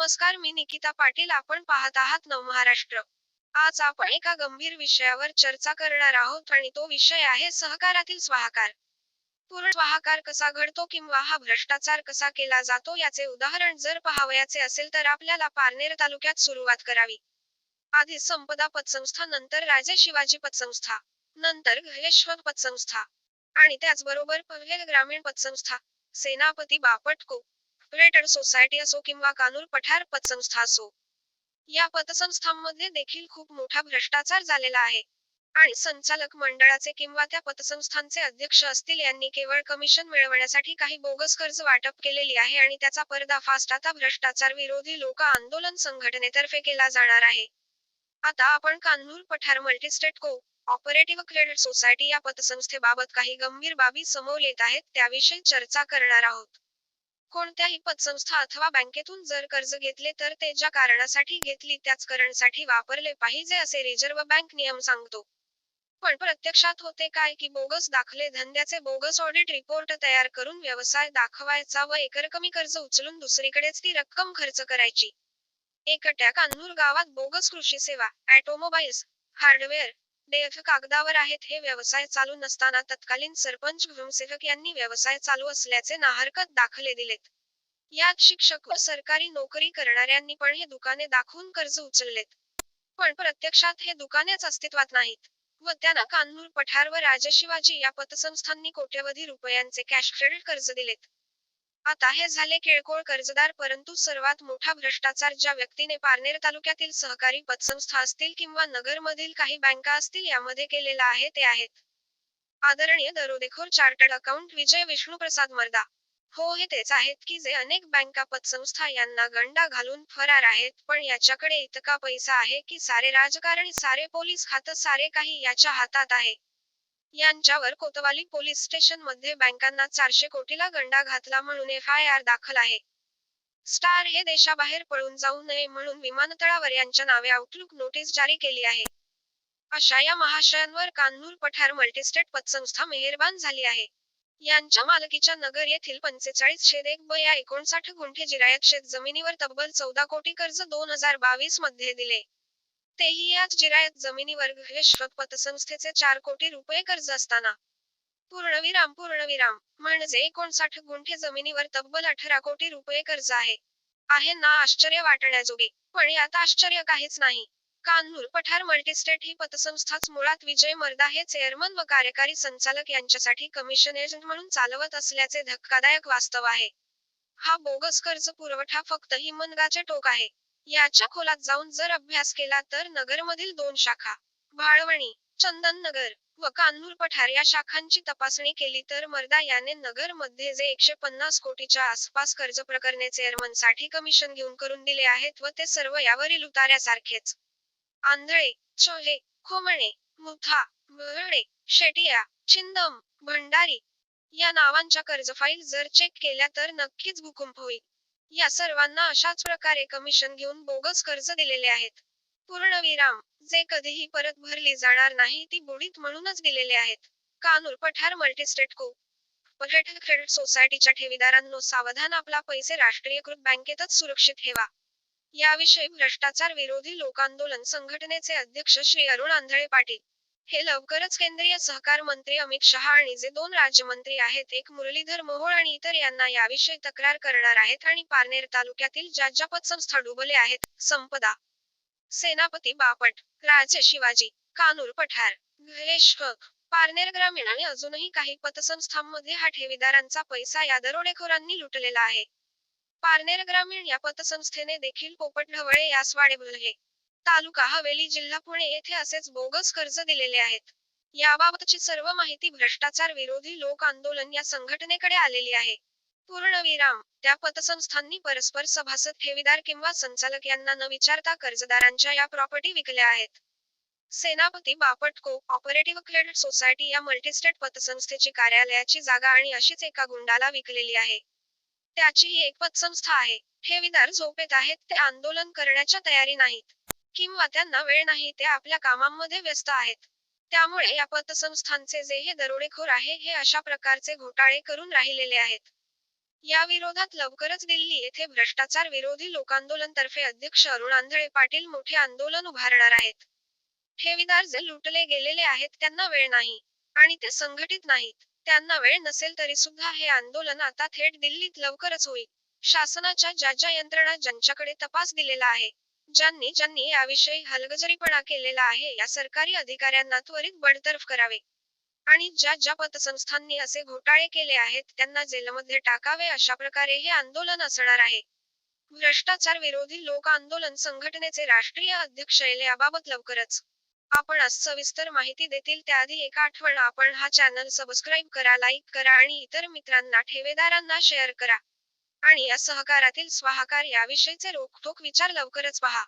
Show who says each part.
Speaker 1: नमस्कार मी निकिता पाटील. आपण पाहत आहात नवमहाराष्ट्र आज आपण एका गंभीर विषयावर चर्चा करणार आहोत आणि तो विषय आहे सहकारातील स्वाहाकार. पूर्ण स्वाहाकार कसा घडतो किंवा हा भ्रष्टाचार कसा केला जातो याचे उदाहरण जर पहावयाचे असेल तर आपल्याला पारनेर तालुक्यात सुरुवात करावी. आधी संपदा पतसंस्था नंतर राजे शिवाजी पतसंस्था नंतर घरेश्वर पतसंस्था आणि त्याचबरोबर पनवेल ग्रामीण पतसंस्था सेनापती बापटको को सोसायटी असो किंवा कानूर पठार पतसंस्था असो या पतसंस्थांमध्ये देखील खूप मोठा भ्रष्टाचार झालेला आहे. आणि संचालक मंडळाचे किंवा त्या पतसंस्थांचे अध्यक्ष असतील यांनी केवळ कमिशन मिळवण्यासाठी काही बोगस कर्ज वाटप केलेली आहे आणि त्याचा पर्दाफाश आता भ्रष्टाचार विरोधी लोक आंदोलन संघटनेतर्फे केला जाणार आहे. आता आपण कान्हूर पठार मल्टीस्टेट को ऑपरेटिव्ह क्रेडिट सोसायटी या पतसंस्थेबाबत काही गंभीर बाबी समोर येत आहेत त्याविषयी चर्चा करणार आहोत. कोणत्याही पतसंस्था अथवा बँकेतून जर कर्ज घेतले तर ते ज्या कारणासाठी घेतली त्याच करण्यासाठी वापरले पाहिजे असे रिझर्व्ह बँक नियम सांगतो. पण प्रत्यक्षात होते काय की बोगस दाखले धंद्याचे बोगस ऑडिट रिपोर्ट तयार करून व्यवसाय दाखवायचा व एकरकमी कर्ज उचलून दुसरीकडेच ती रक्कम खर्च करायची. एकट्या कान्नूर गावात बोगस कृषी सेवा ऑटोमोबाईल्स हार्डवेअर डेफ कागदावर आहेत हे व्यवसाय चालू नसताना तत्कालीन सरपंच भीमसेवक यांनी व्यवसाय चालू असल्याचे नाहरकत दाखले दिलेत. यात शिक्षक व सरकारी नोकरी करणाऱ्यांनी पण हे दुकाने दाखवून कर्ज उचललेत. पण प्रत्यक्षात हे दुकानेच अस्तित्वात नाहीत व त्यांना कान्नूर पठार व राजशिवाजी या पतसंस्थांनी कोट्यवधी रुपयांचे कॅश क्रेडिट कर्ज दिलेत. आता हे झाले किरकोळ कर्जदार परंतु सर्वात मोठा भ्रष्टाचार ज्या व्यक्तीने पारनेर तालुक्यातील सहकारी पतसंस्था असतील किंवा नगरमधील काही बँका असतील यामध्ये केलेला आहे ते आहेत. आदरणीय दरोदेखोर चार्टर्ड अकाउंट विजय विष्णुप्रसाद मर्दा. हो हे तेच आहेत की जे अनेक बँका पतसंस्था यांना गंडा घालून फरार आहेत पण याच्याकडे इतका पैसा आहे की सारे राजकारणी सारे पोलीस खातं सारे काही याच्या हातात आहे. यांच्यावर कोतवाली पोलीस स्टेशनमध्ये बँकांना चारशे कोटीला गंडा घातला म्हणून एफ आय आर दाखल आहे. स्टार हे देशाबाहेर पळून जाऊ नये म्हणून विमानतळावर यांच्या नावे आउटलुक नोटीस जारी केली आहे. अशा या महाशयांवर कान्हूर पठार मल्टीस्टेट पतसंस्था मेहरबान झाली आहे. यांच्या मालकीच्या नगर येथील पंचेचाळीस छेद एक ब या एकोणसाठ गुंठे जिरायत शेत जमिनीवर तब्बल चौदा कोटी कर्ज दोन हजार बावीसमध्ये दिले. तेही याच जिरायत जमिनीवर घरेश्वर पतसंस्थेचे चार कोटी रुपये कर्ज असताना. पूर्णविराम पूर्णविराम. म्हणजे एकोणसाठ गुंठे जमिनीवर तब्बल अठरा कोटी रुपये कर्ज आहे. आहे ना आश्चर्य वाटण्याजोगे. पण यात आश्चर्य काहीच नाही. कान्हूर पठार मल्टीस्टेट ही पतसंस्थाच मुळात विजय मर्दा हे चेअरमन व कार्यकारी संचालक यांच्यासाठी कमिशन एजंट म्हणून चालवत असल्याचे धक्कादायक वास्तव आहे. हा बोगस कर्ज पुरवठा फक्त हिमनगाचे टोक आहे. याच्या खोलात जाऊन जर अभ्यास केला तर नगरमधील दोन शाखा भाळवणी चंदननगर व कान्हूर पठार या शाखांची तपासणी केली तर मर्दा याने नगरमध्ये जे एकशे पन्नास कोटीच्या आसपास कर्ज प्रकरणे चेअरमनसाठी कमिशन घेऊन करून दिले आहेत व ते सर्व यावरील उतार्यासारखेच आंधळे चोले खोमणे मुथा बहडे शेटिया छिंदम भंडारी या नावांच्या कर्ज फाईल जर चेक केल्या तर नक्कीच भूकंप होईल. या सर्वांना अशाच प्रकारे कमिशन घेऊन बोगस कर्ज दिलेले आहेत. पूर्णविराम जे कधीही परत भरली जाणार नाही ती बुडीत म्हणूनच दिलेले आहेत. कानूर पठार मल्टीस्टेट को. पर्यटन क्रेडिट सोसायटीच्या ठेवीदारांनो सावधान आपला पैसे राष्ट्रीयकृत बँकेतच सुरक्षित ठेवा. याविषयी भ्रष्टाचार विरोधी लोकांदोलन संघटनेचे अध्यक्ष श्री अरुण आंधळे पाटील. हे लवकरच केंद्रीय सहकार मंत्री अमित शहा आणि जे दोन राज्यमंत्री आहेत एक मुरलीधर मोहोळ आणि इतर यांना याविषयी तक्रार करणार आहेत आणि पारनेर तालुक्यातील ज्या ज्या पतसंस्था डुबले आहेत. संपदा. सेनापती बापट. राजे शिवाजी. कानूर पठार. घरेश्वर पारनेर ग्रामीण आणि अजूनही काही पतसंस्थांमध्ये हा ठेवीदारांचा पैसा या दरोडेखोरांनी लुटलेला आहे. पारनेर ग्रामीण या पतसंस्थेने देखील पोपट ढवळे यास वाढवले तालुका हवेली जिल्हा पुणे येथे असेच बोगस कर्ज दिलेले आहेत. याबाबतची सर्व माहिती भ्रष्टाचार विरोधी लोक आंदोलन या संघटनेकडे आलेली आहे. पूर्णविराम त्या पतसंस्थांनी परस्पर सभासद ठेवीदार किंवा संचालक यांना न विचारता कर्जदारांच्या या प्रॉपर्टी विकल्या आहेत. सेनापती बापटको ऑपरेटिव्ह क्रेडिट सोसायटी या मल्टीस्टेट पतसंस्थेची कार्यालयाची जागा आणि अशीच एका गुंडाला विकलेली आहे. त्याची ही एक पतसंस्था आहे. ठेवीदार झोपेत आहेत ते आंदोलन करण्याच्या तयारी नाहीत. किंवा त्यांना वेळ नाही ते आपल्या कामांमध्ये व्यस्त आहेत. त्यामुळे या पतसंस्थांचे जे हे दरोडेखोर आहे हे अशा प्रकारचे घोटाळे करून राहिलेले आहेत. या विरोधात लवकरच दिल्ली येथे भ्रष्टाचार विरोधी लोकांदोलन तर्फे अध्यक्ष अरुण आंधळे पाटील मोठे आंदोलन उभारणार आहेत. ठेवीदार जे लुटले गेलेले आहेत त्यांना वेळ नाही आणि ते संघटित नाहीत. त्यांना वेळ नसेल तरी सुद्धा हे आंदोलन आता थेट दिल्लीत लवकरच होईल. शासनाच्या ज्या ज्या यंत्रणा ज्यांच्याकडे तपास दिलेला आहे ज्यांनी ज्यांनी याविषयी हलगजरीपणा केलेला आहे या सरकारी अधिकाऱ्यांना त्वरित बडतर्फ करावे. आणि ज्या ज्या पतसंस्थांनी असे घोटाळे केले आहेत त्यांना जेलमध्ये टाकावे अशा प्रकारे हे आंदोलन असणार आहे. भ्रष्टाचार विरोधी लोक आंदोलन संघटनेचे राष्ट्रीय अध्यक्ष याबाबत लवकरच. आपण आज सविस्तर माहिती देतील त्याआधी एक आठवण आपण हा चॅनल सबस्क्राईब करा लाईक करा आणि इतर मित्रांना ठेवेदारांना शेअर करा. आणि या सहकारातील स्वाहाकार याविषयीचे रोखठोक विचार लवकरच पहा.